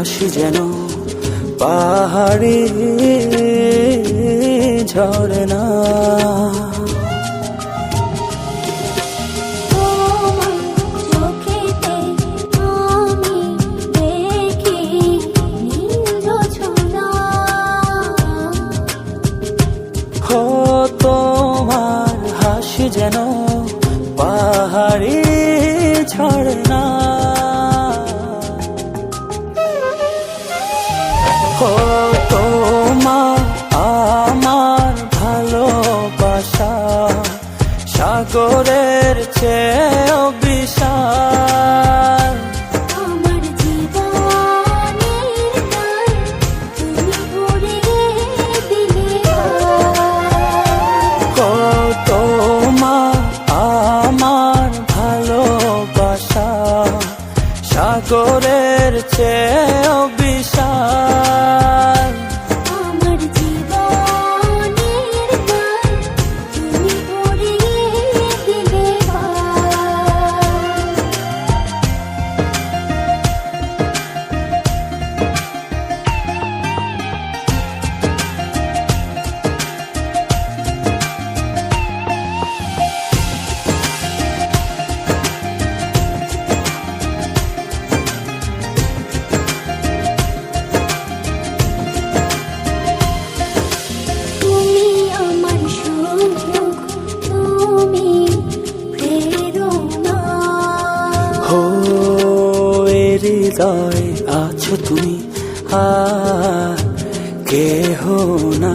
আসি যেন পাহাড়ে ঝরে না কত মা ভালোবাসা সাগরের চেয়ে হৃদয় আছো তুমি আর কেহ না